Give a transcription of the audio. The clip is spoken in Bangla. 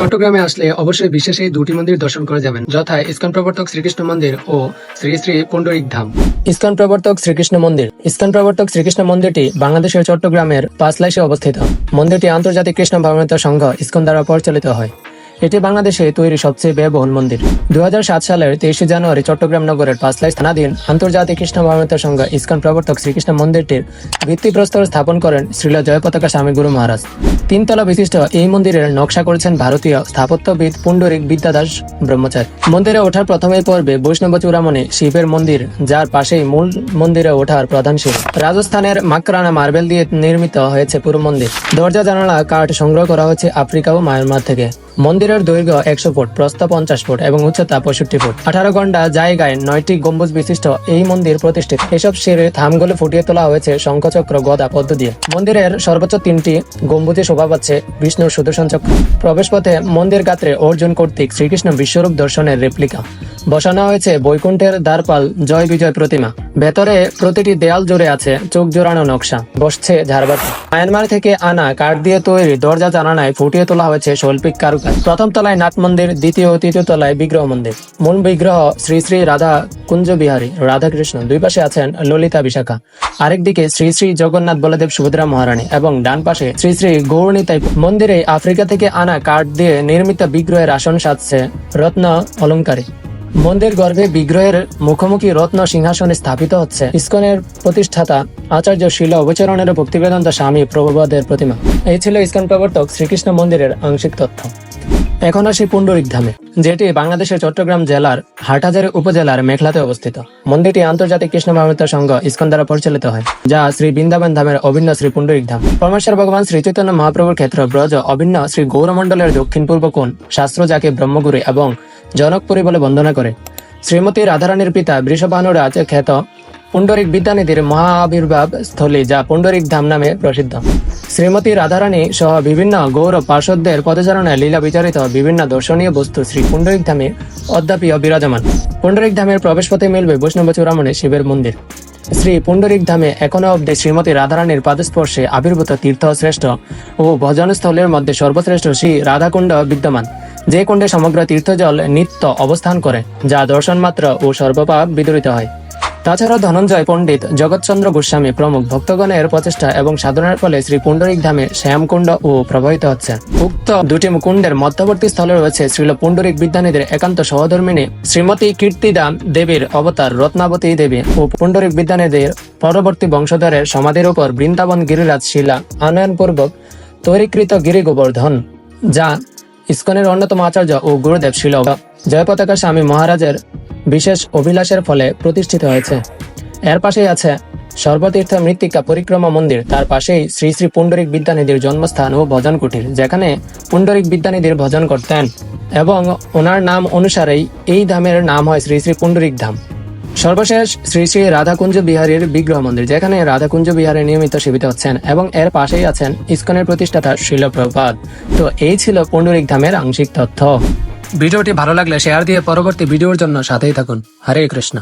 চট্টগ্রামে আসলে অবশ্যই বিশেষ এই দুটি মন্দির দর্শন করে যাবেন, যথা ইস্কন প্রবর্তক শ্রীকৃষ্ণ মন্দির ও শ্রী শ্রী পুণ্ডরিক ধাম। ইস্কন প্রবর্তক শ্রীকৃষ্ণ মন্দির। ইস্কন প্রবর্তক শ্রীকৃষ্ণ মন্দিরটি বাংলাদেশের চট্টগ্রামের পাঁচলাইশে অবস্থিত। মন্দিরটি আন্তর্জাতিক কৃষ্ণ ভাবনতা সংঘ ইস্কন দ্বারা পরিচালিত হয়। এটি বাংলাদেশে তৈরি সবচেয়ে ব্যয়বহুল মন্দির। দু হাজার সাত সালের তেইশে জানুয়ারি চট্টগ্রাম নগরের পাঁচলাই স্থানাধীন আন্তর্জাতিক কৃষ্ণ ভাবনাতা সংঘ ইস্কন প্রবর্তক শ্রীকৃষ্ণ মন্দিরটির ভিত্তিপ্রস্তর স্থাপন করেন শ্রীল জয়পতাকা স্বামী গুরু মহারাজ। তিনতলা বিশিষ্ট এই মন্দিরের নকশা করেছেন ভারতীয় স্থাপত্যবিদ পুণ্ডরিক বিদ্যাদাস ব্রহ্মচারী। মন্দিরে ওঠার প্রথমের পর্বে বৈষ্ণব চূড়ামণি শিবের মন্দির, যার পাশেই মূল মন্দিরে ওঠার প্রধান শিব। রাজস্থানের মাকরানা মার্বেল দিয়ে নির্মিত হয়েছে পুরো মন্দির। দরজা, জানালা, কাঠ সংগ্রহ করা হয়েছে আফ্রিকা ও মায়ানমার থেকে। মন্দিরের দৈর্ঘ্য একশো ফুট, প্রস্থ পঞ্চাশ ফুট এবং উচ্চতা পঁয়ষট্টি ফুট। আঠারো ঘণ্টা জায়গায় নয়টি গম্বুজ বিশিষ্ট এই মন্দির প্রতিষ্ঠিত। এসব শিরে থামগুলো ফুটিয়ে তোলা হয়েছে শঙ্খচক্র, গদা পদ্ম দিয়ে মন্দিরের সর্বোচ্চ তিনটি গম্বুজে শোভা পাচ্ছে বিষ্ণুর সুদর্শন চক্র। প্রবেশপথে মন্দির গাত্রে অর্জুন কর্তৃক শ্রীকৃষ্ণ বিশ্বরূপ দর্শনের রেপ্লিকা। বসানো হয়েছে বৈকুণ্ঠের দ্বারপাল, জয় বিজয় প্রতিমা। ভেতরে প্রতিটি দেয়াল জুড়ে আছে চোখ জোড়ানো নকশা। বসছে ঝাড়বাতি। মায়ানমার থেকে আনা কাঠ দিয়ে তৈরি দরজা জানানায় ফুটিয়ে তোলা হয়েছে শৈল্পিক কারুকাজ। প্রথম তলায় নাট মন্দির, দ্বিতীয় ও তৃতীয় তলায় বিগ্রহ মন্দির। মূল বিগ্রহ শ্রী শ্রী রাধা কুঞ্জ বিহারী রাধাকৃষ্ণ। দুই পাশে আছেন ললিতা বিশাখা। আরেকদিকে শ্রী শ্রী জগন্নাথ বলদেব সুভদ্রা মহারানী এবং ডান পাশে শ্রী শ্রী গৌরণীতাই মন্দিরে আফ্রিকা থেকে আনা কাঠ দিয়ে নির্মিত বিগ্রহের আসন সাজছে রত্ন অলঙ্কারে। মন্দির গর্ভে বিগ্রহের মুখোমুখি রত্ন সিংহাসনে স্থাপিত হচ্ছে। ইস্কনের প্রতিষ্ঠাতা আচার্য শিল অবচরণের ভক্তিবেদান্ত স্বামী প্রভুবাদের প্রতিমা। এই ছিল ইস্কন প্রবর্তক শ্রীকৃষ্ণ মন্দিরের আংশিক তথ্য। এখন আসি পুণ্ডরিক ধামে, যেটি বাংলাদেশের চট্টগ্রাম জেলার হাটহাজারী উপজেলার মেঘলাতে অবস্থিত। মন্দিরটি আন্তর্জাতিক কৃষ্ণ ভাবনাতা সংঘ ইস্কন দ্বারা পরিচালিত হয়, যা শ্রী বৃন্দাবন ধামের অভিন্ন শ্রী পুণ্ডরিক ধাম। পরমেশ্বর ভগবান শ্রী চৈতন্য মহাপ্রভুর ক্ষেত্র ব্রজ অভিন্ন শ্রী গৌরমণ্ডলের দক্ষিণ পূর্ব কোণ শাস্ত্র যাকে ব্রহ্মগুরু এবং জনকপুরী বলে বন্দনা করে। শ্রীমতী রাধারানীর পিতা বৃষভানুরাজ খ্যাত পুণ্ডরিক বিদ্যানিধির মহা আবির্ভাব স্থলী যা পুণ্ডরিক ধাম নামে প্রসিদ্ধ। শ্রীমতী রাধারানী সহ বিভিন্ন গৌর পার্শ্বদের পদচারণায় লীলা বিচারিত বিভিন্ন দর্শনীয় বস্তু শ্রী পুণ্ডরিক ধামে অদ্যাপিও বিরাজমান। পুণ্ডরিক ধামের প্রবেশপথে মিলবে বৈষ্ণব চূড়ামণি শিবের মন্দির। শ্রী পুণ্ডরিক ধামে এখনও অব্দি শ্রীমতী রাধারানীর পাদস্পর্শে আবির্ভূত তীর্থ শ্রেষ্ঠ ও ভজনস্থলের মধ্যে সর্বশ্রেষ্ঠ শ্রী রাধাকুণ্ড বিদ্যমান। যে কুণ্ডে সমগ্র তীর্থজল নিত্য অবস্থান করে, যা দর্শন মাত্র ও সর্বপাপ বিদরিত হয়। তাছাড়া ধনঞ্জয় পণ্ডিত জগৎচন্দ্র গোস্বামী প্রমুখ ভক্তগণের প্রচেষ্টা এবং সাধনার ফলে শ্রী পুণ্ডরিক ধামে শ্যামকুণ্ড ও প্রবাহিত হচ্ছে। উক্ত দুটি কুণ্ডের মধ্যবর্তী স্থলে রয়েছে শ্রীল পুণ্ডরিক বিদ্যানীদের একান্ত সহধর্মিনী শ্রীমতী কীর্তিদা দেবীর অবতার রত্নাবতী দেবী ও পুণ্ডরিক বিদ্যানীদের পরবর্তী বংশধরের সমাধির উপর বৃন্দাবন গিরিরাজ শিলা আনয়নপূর্বক তৈরিকৃত গিরি গোবর্ধন যা ইস্কনের অন্যতম আচার্য ও গুরুদেব শিল জয়পতাকা স্বামী মহারাজের বিশেষ অভিলাষের ফলে প্রতিষ্ঠিত হয়েছে। এর পাশেই আছে সর্বতীর্থ মৃত্তিকা পরিক্রমা মন্দির। তার পাশেই শ্রী শ্রী পুণ্ডরিক বিদ্যানিধির জন্মস্থান ও ভজন কুটির, যেখানে পুণ্ডরিক বিদ্যানিধির ভজন করতেন। এবং ওনার নাম অনুসারেই এই ধামের নাম হয় শ্রী শ্রী পুণ্ডরিক ধাম। সর্বশেষ শ্রী শ্রী রাধাকুঞ্জ বিহারীর বিগ্রহ মন্দির, যেখানে রাধাকুঞ্জ বিহারে নিয়মিত সেবিত হচ্ছেন এবং এর পাশেই আছেন ইস্কনের প্রতিষ্ঠাতা শিলপ্রপাত। তো এই ছিল পুণ্ডরিক ধামের আংশিক তথ্য। ভিডিওটি ভালো লাগলে শেয়ার দিয়ে পরবর্তী ভিডিওর জন্য সাথেই থাকুন। হরে কৃষ্ণ।